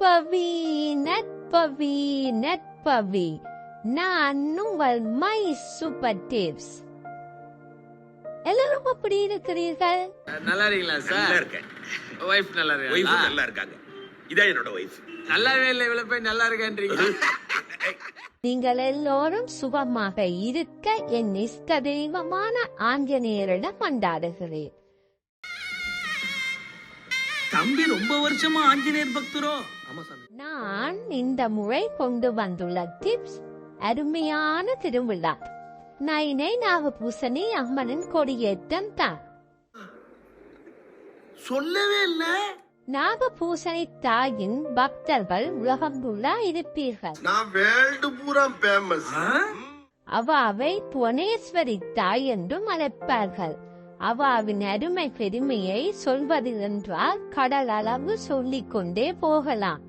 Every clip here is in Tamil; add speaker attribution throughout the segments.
Speaker 1: நட்பவி நட்பவி நட்பவி. நான் உங்கள் மை சூப்பர் டிப்ஸ். எல்லாரும் அப்படி இருக்கிறீர்கள்?
Speaker 2: நல்லா இருக்கீங்களா
Speaker 3: நல்லா
Speaker 2: சார்
Speaker 3: இருக்கேன்.
Speaker 2: ஒய்ஃப் நல்லா
Speaker 3: ஒய்ஃப்
Speaker 2: இருக்கீங்களா
Speaker 3: நல்லா இருக்காங்க. இதான் என்னோட ஒய்ஃப்
Speaker 2: நல்லாவே இல்லை இவ்வளவு போய் நல்லா இருக்கேன்றீங்க
Speaker 1: நீங்கள் எல்லோரும் சுகமாக இருக்க என் இஷ்ட தெய்வமான ஆஞ்சநேயரிடம் கொண்டாடுகிறேன்
Speaker 4: தம்பி ரொம்ப வருஷமா ஆஞ்சநேயர் பக்தரோ?
Speaker 1: நான் இந்த முறை கொண்டு வந்துள்ள டிப்ஸ் அருமையான திருவிழா. நைனை நாகபூசணி அம்மனின் கொடியேற்றம் தான்.
Speaker 3: சொல்லவே இல்ல.
Speaker 1: நாகபூசணி தாயின் பக்தர்கள் உலகம் ஃபுல்லா இருப்பீர்கள்.
Speaker 5: நான் வேர்ல்டு பூரா ஃபேமஸ்
Speaker 1: அவாவை புவனேஸ்வரி தாய் என்றும் அழைப்பார்கள். அவாவின் அருமை பெருமையை சொல்வது என்றால் கடல் அளவு சொல்லிக் கொண்டே போகலாம்.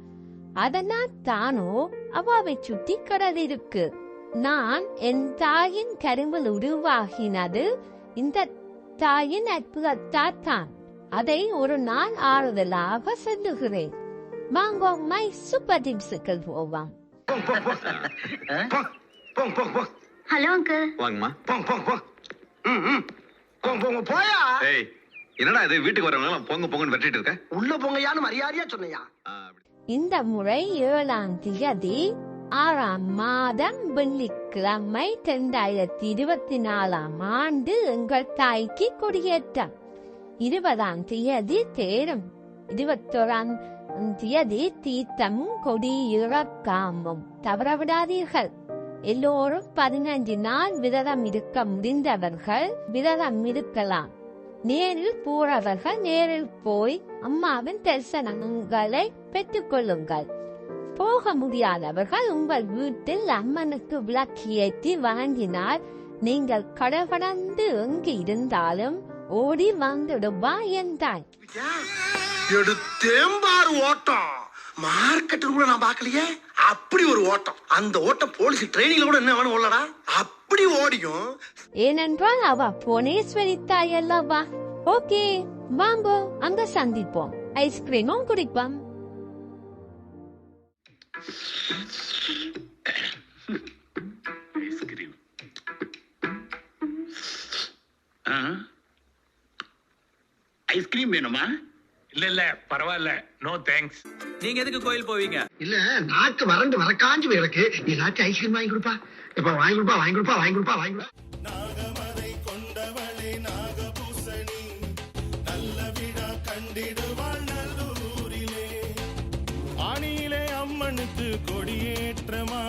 Speaker 1: அதனால் தானோ அவாவை சுற்றி கடல் இருக்கு. நான் என் தாயின் கருவில் உருவாகினது இந்த தாயின் அற்புதத்தால் தான். அதை ஒரு நாள் ஆறுதலாக சொல்லுகிறேன். வாங்க மை சூப்பர் டிப்ஸுக்கு போவாம்.
Speaker 6: Hello uncle.
Speaker 7: வாங்கம்மா.
Speaker 5: போங்க போங்க போங்க ம், ம். போங்க போங்க போயா?
Speaker 7: ஏய் என்னடா இது? வீட்டுக்கு வரவங்க பொங்க பொங்கன்னு வெட்டிட்டு இருக்க?
Speaker 5: உள்ள போங்கயான்னு மரியாதையா சொன்னையா?
Speaker 7: ஆ, அப்படி.
Speaker 1: இந்த முறை ஏழாம் தேதி ஆறாம் மாதம் வெள்ளிக்கிழமை இரண்டாயிரத்தி இருபத்தி நாலாம் ஆண்டு எங்கள் தாய்க்கு கொடியேற்றம். இருபதாம் தேதி தேரும் இருபத்தோராம் தேதி தீர்த்தமும் கொடி இறக்காமும். தவறவிடாதீர்கள். எல்லோரும் பதினஞ்சு நாள் விரதம் இருக்க முடிந்தவர்கள் விரதம் இருக்கலாம். நேரில் போறவர்கள் நேரில் போய் அம்மாவின் தரிசனங்களை பெற்றுக் கொள்ளுங்கள் போக முடியாதவர்கள் உங்கள் வீட்டில் அம்மனுக்கு விளக்கு ஏற்றி வழங்கினால் நீங்கள் கடகடந்து எங்கு இருந்தாலும் ஓடி வந்துடுவா என்றாய்
Speaker 5: எடுத்தேம்பாரு ஓட்டம். மார்க்கெட்டில் கூட நான் பார்க்கலையே? அப்படி ஒரு ஓட்டம். அந்த ஓட்டம் போலீஸ் ட்ரைனிங்ல கூட என்ன வேணும் ஓடலடா அப்படி ஓடியும்.
Speaker 1: ஏனென்றால் அவ புவனேஸ்வரி தாய் அல்லவா? ஓகே வாங்கோ அங்க சந்திப்போம். ஐஸ்கிரீமும் குடிப்போம்.
Speaker 3: ஐஸ்கிரீம் ஐஸ்கிரீம் வேணுமா?
Speaker 8: இல்ல இல்ல பரவாயில்ல. நோ தேங்க்ஸ்
Speaker 4: நீங்க எதுக்கு கோயில் போவீங்க?
Speaker 5: இல்ல நாக்கு வறண்டு வர காஞ்சு போய் எனக்கு எல்லாத்தையும் ஐஸ்கிரீம் வாங்கி கொடுப்பா. இப்ப வாங்கி கொடுப்பா வாங்கி கொடுப்பா வாங்கி கொடுப்பா வாங்கி கொடுப்பா.
Speaker 9: நாகமதை கொண்டவளே நாகபூசணி. நல்ல விழா கண்டிடுவாள் நல்லூரிலே. ஆணியிலே அம்மனுக்கு கொடியேற்றமா?